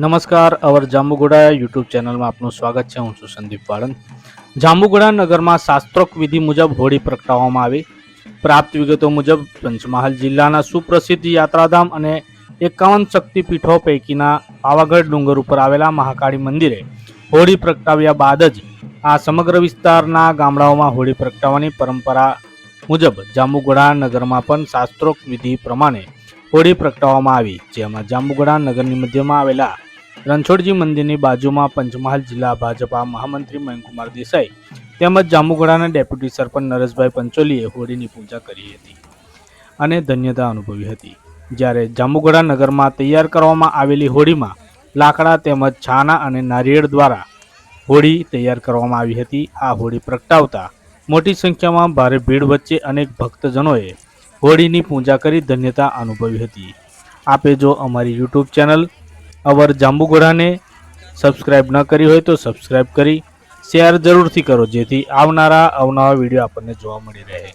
નમસ્કાર, અવર જાંબુગોડા યુટ્યુબ ચેનલમાં આપનું સ્વાગત છે. હું છું સંદીપ વાળંદ. જાંબુગોડા નગરમાં શાસ્ત્રોક્ત વિધિ મુજબ હોળી પ્રગટાવવામાં આવી. પ્રાપ્ત વિગતો મુજબ પંચમહાલ જિલ્લાના સુપ્રસિદ્ધ યાત્રાધામ અને એકાવન શક્તિપીઠો પૈકીના પાવાગઢ ડુંગર ઉપર આવેલા મહાકાળી મંદિરે હોળી પ્રગટાવ્યા બાદ જ આ સમગ્ર વિસ્તારના ગામડાઓમાં હોળી પ્રગટાવવાની પરંપરા મુજબ જાંબુગોડા નગરમાં પણ શાસ્ત્રોક્ત વિધિ પ્રમાણે હોળી પ્રગટાવવામાં આવી. જેમાં જાંબુગોડા નગરની મધ્યમાં આવેલા રણછોડજી મંદિરની બાજુમાં પંચમહાલ જિલ્લા ભાજપા મહામંત્રી મયંકુમાર દેસાઈ તેમજ જાંબુગોડાના ડેપ્યુટી સરપંચ નરેશભાઈ પંચોલીએ હોળીની પૂજા કરી હતી અને ધન્યતા અનુભવી હતી. જ્યારે જાંબુગોડા નગરમાં તૈયાર કરવામાં આવેલી હોળીમાં લાકડા તેમજ છાના અને નારિયેળ દ્વારા હોળી તૈયાર કરવામાં આવી હતી. આ હોળી પ્રગટાવતા મોટી સંખ્યામાં ભારે ભીડ વચ્ચે અનેક ભક્તજનોએ હોળીની પૂજા કરી ધન્યતા અનુભવી હતી. આપે જો અમારી યુટ્યુબ ચેનલ અવર જાંબુગોડાને સબસ્ક્રાઇબ ન કરી હોય તો સબસ્ક્રાઇબ કરી શેર જરૂરથી કરો, જેથી આવનારા અવનવા વીડિયો આપણને જોવા મળી રહે.